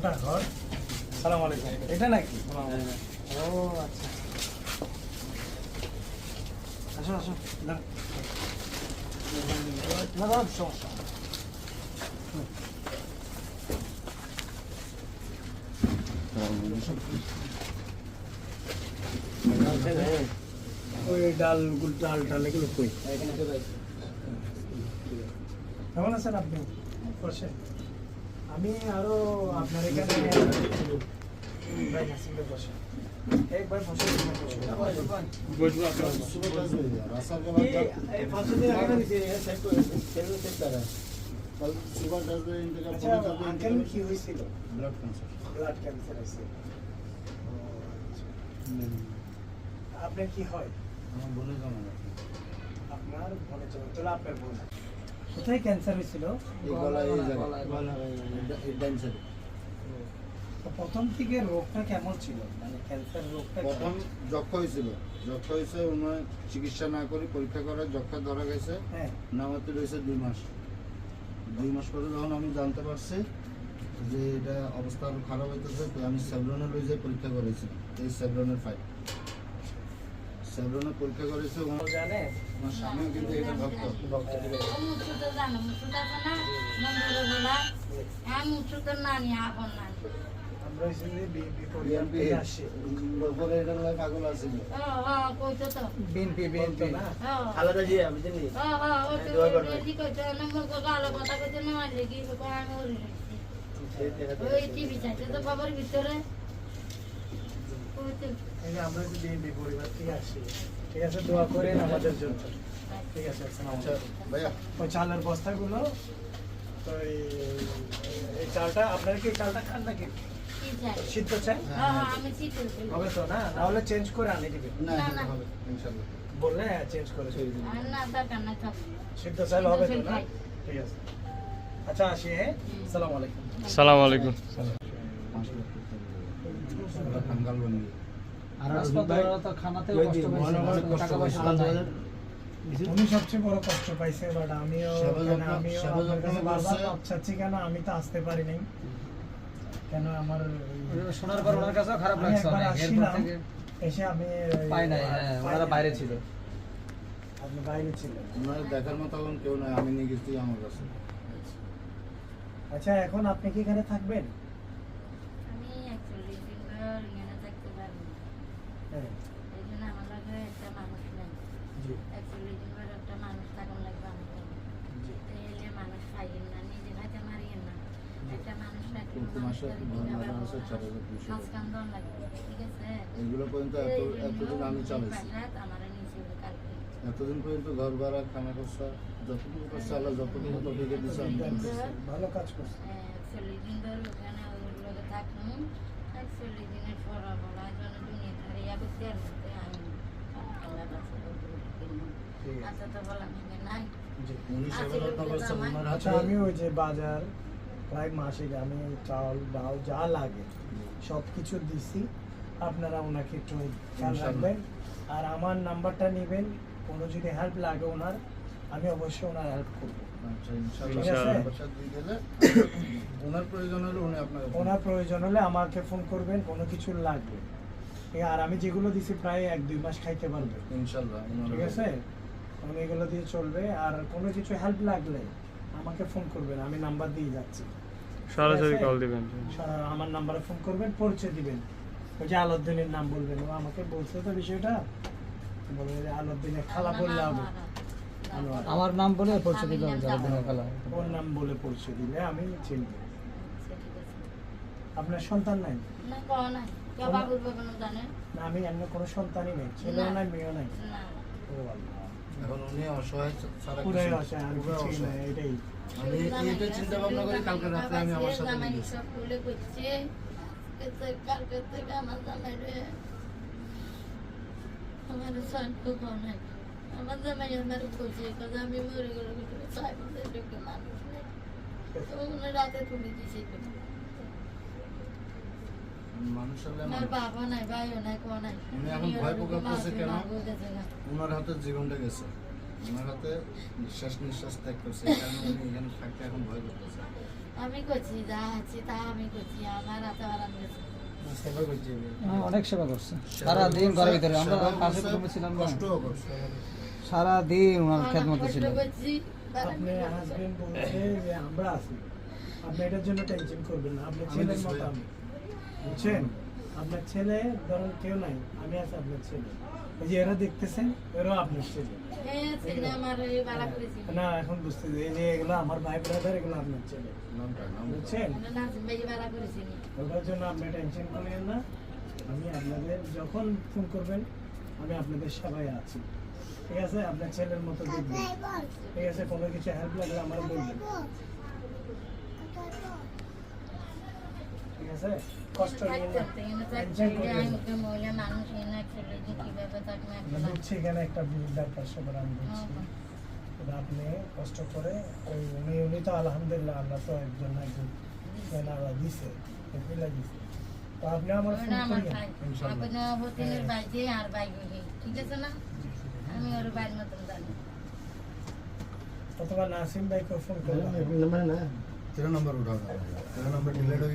কোনটা ঘর। সালাম আলাইকুম। এটা নাকি? ও আচ্ছা। আসো আসো। না দাঁড়ান, সমস্যা। ওই ডাল ডাল ডাল এগুলো কই? কেমন আছেন আপনি? বসে আমি আরও আপনার এখানে একবার বসে। আচ্ছা, কি হয়েছিল? ব্লাড ক্যান্সার ব্লাড ক্যান্সার আছে আপনার কি হয়? আমার বোনের জানা আপনার মনে চলে তাহলে আপনার বোন। কোথায় ক্যান্সার হয়েছিল? প্রথম থেকে রোগটা কেমন ছিল? মানে ক্যান্সার রোগটা প্রথম যক্ষ হয়েছিল। যক্ষ হয়েছে ওনার চিকিৎসা না করে পরীক্ষা করে যক্ষ ধরা গেছে। হ্যাঁ। নামাতে রয়েছে দুই মাস। দুই মাস পরে যখন আমি জানতে পারছি যে এটা অবস্থা আরও খারাপ হইতেছে তো আমি সেভরনে লই যাই পরীক্ষা করেছি এই সেভরনের ফাইল। সেভরনে পরীক্ষা করেছে ও জানে ওনার স্বামীও কিন্তু এটা ভক্ত ভক্ত। মুসুটা জানো মুসুটা জানা মন্দিরে বলা হ্যাঁ মুসুটা নানি আপন নানি আমরা বিপরীত বিএনপি থেকে আসি এটা লাগে পাগল আছে ও ও কইতো তো বিএনপি বিএনপি না ও আমি জানি ও ও ও তো দোয়া কইতো না মোর কো কথা কইতো না মারলে কি কো আমি ওই টিভি চাইতে তো বাবার ভিতরে আমরা যদি বিএনপি পরিবার থেকে আসি। ঠিক আছে? দোয়া করেন আমাদের জন্য। ঠিক আছে আচ্ছা। ভাইয়া। ওই চালের বস্তাগুলো তো এই- চালটা আপনারা কি চালটা খান নাকি? কি সিদ্ধ চাই? আমি চিঠি হবে তো না? নাহলে চেঞ্জ করে আনি না না, এটা হবে ইনশাআল্লাহ বললে চেঞ্জ করে না দরকার না সিদ্ধ চাল হবে তো না? ঠিক আছে। আচ্ছা আসি হ্যাঁ। সালাম আলাইকুম। সালাম আলাইকুম। উনি সবচেয়ে বড় কষ্ট পাইছে বাট আমিও কেন আমিও আমি তো আসতে পারি নাই। কেন আমার শোনার পর ওনার কাছেও খারাপ লাগছে একবার অনেক এরপর আসছিলাম, থেকে এসে আমি পাই নাই হ্যাঁ ওনারা বাইরে ছিল। আপনি বাইরে ছিলেন। ওনার দেখার মতো কেউ নাই আমি নিয়ে গেছি আমার কাছে। আচ্ছা এখন আপনি কি এখানে থাকবেন আমি অ্যাকচুয়ালি দিনভর এখানে থাকতে পারব না। হ্যাঁ এই জন্য আমার লাগে একটা মানুষ নেই জি অ্যাকচুয়ালি দিনভর একটা মানুষ থাকুন লাগবে আমার লাগে। জি এলে মানুষ পাইয়েন না নিজে খাইতে মারিয়েন না একটা মানুষ দুশো ঠিক আছে? এগুলো পর্যন্ত এত এতদিন আমি চালাইছি। পর্যন্ত ঘর ভাড়া খানা খরচা যতটুকু খরচা আল্লাহ যতটুকু ততটুকু দিচ্ছে আমি দিচ্ছি। ভালো কাজ করছেন চল্লিশ দিন ধরে ওখানে ওর থাকুন চল্লিশ দিনের পর বলা জন্য দুনিয়া ধরে করতে মধ্যে আমি আচ্ছা তো বললাম নাই। করছে আচ্ছা আমি ওই যে বাজার প্রায় মাসে আমি চাল ডাল যা লাগে সব কিছু দিছি। আপনারা ওনাকে একটু খেয়াল রাখবেন। আর আমার নাম্বারটা নেবেন কোনো যদি হেল্প লাগে ওনার আমি অবশ্যই ওনার হেল্প করব। আচ্ছা ওনার প্রয়োজন হলে উনি আপনাকে ওনার প্রয়োজন হলে আমাকে ফোন করবেন কোনো কিছু লাগবে। ঠিক আর আমি যেগুলো দিছি প্রায় এক দুই মাস খাইতে পারবে। ওনার ঠিক আছে? আমি এগুলো দিয়ে চলবে। আর কোনো কিছু হেল্প লাগলে আমাকে ফোন করবেন আমি নাম্বার দিয়ে যাচ্ছি। সরাসরি কল দিবেন। আমার নাম্বারে ফোন করবেন পরিচয় দিবেন। ওই যে আলাউদ্দিনের নাম বলবেন ও আমাকে বলছে তো বিষয়টা। বলবে যে আলাউদ্দিনের খালা বললে হবে। আমার নাম বলে পরিচয় দিলাম যারা দিনের খেলা। ওর নাম বলে পরিচয় দিলে আমি চিনব। আচ্ছা, আপনার সন্তান নাই? না আমি এমন কোনো সন্তানই নেই ছেলেও নাই মেয়েও নাই। ও আল্লাহ। এখন উনি অসহায় ছাড়া পুরাই কিছু- আছে আর কিছুই অসহায়। নাই এটাই। আমি এটা চিন্তা ভাবনা করি কালকে রাতে আমি আমার সাথে নিয়ে সব খুলে করছে কালকে থেকে আমার জামাই রে আমার সন্টু নাই। আমার জামাই আমার কইছে কথা আমি মরে গেলে ভিতরে চাই বলতে মানুষ নেই। তো উনি রাতে তুলে দিছে মানুষ হলে আমার বাবা নাই ভাইও নাই কো নাই। উনি এখন ভয় প্রকাশ করছে কেন? ওনার হাতে জীবনটা গেছে। ওনার হাতে নিঃশ্বাস নিঃশ্বাস ত্যাগ করছে। এই উনি এখানে থাকতে এখন ভয় করতেছে। আমি করছি যা আছে তা আমি করছি আমার হাতে আরাম গেছে। হ্যাঁ, অনেক সেবা করছে। সারা দিন ঘরের ভিতরে। আমরা পাশে করছে, ছিলাম না। সারা দিন ওনার ছিল আপনি হাজবেন্ড বলছে যে আমরা আছি। আপনি এটার জন্য টেনশন করবেন না। আপনার আমি ছেলের মতো আমি। বুঝছেন? আপনার ছেলে ধরুন কেউ নাই আমি আছি আপনার ছেলে। ওই যে এরা দেখতেছেন এরাও আপনার ছেলে। হ্যাঁ এই না এখন বুঝতে এই যে এগুলো আমার ভাই ব্রাদার এগুলো আপনার ছেলে। নাম বুঝছেন? ওটার জন্য আপনি টেনশন করেন না। আমি আপনাদের যখন ফোন করবেন আমি আপনাদের সবাই আছি। ঠিক আছে? আপনার ছেলের মতো দেখবেন। ঠিক আছে? কোনো কিছু হেল্প লাগলে আমার বলবেন ঠিক আছে কষ্ট নিয়ে না টেনশন করবেন না। মহিলা মানুষ এনে ছেলে যে বুঝছি এখানে? একটা সবার আমি বুঝছি আপনি কষ্ট করে ওই উনি উনি তো আলহামদুলিল্লাহ আল্লাহ তো একজন একজন দিছে। এগুলা দিছে। তো আপনি আমার ফোন আমার ইনশাআল্লাহ আপনি বাইরে আর বাইক ঠিক আছে না? আমি ওর বাইর মতন জানি। অথবা নাসিম ভাইকে ফোন করলাম। তেরো নম্বর উঠাও তেরো নম্বর ডিলেট হয়ে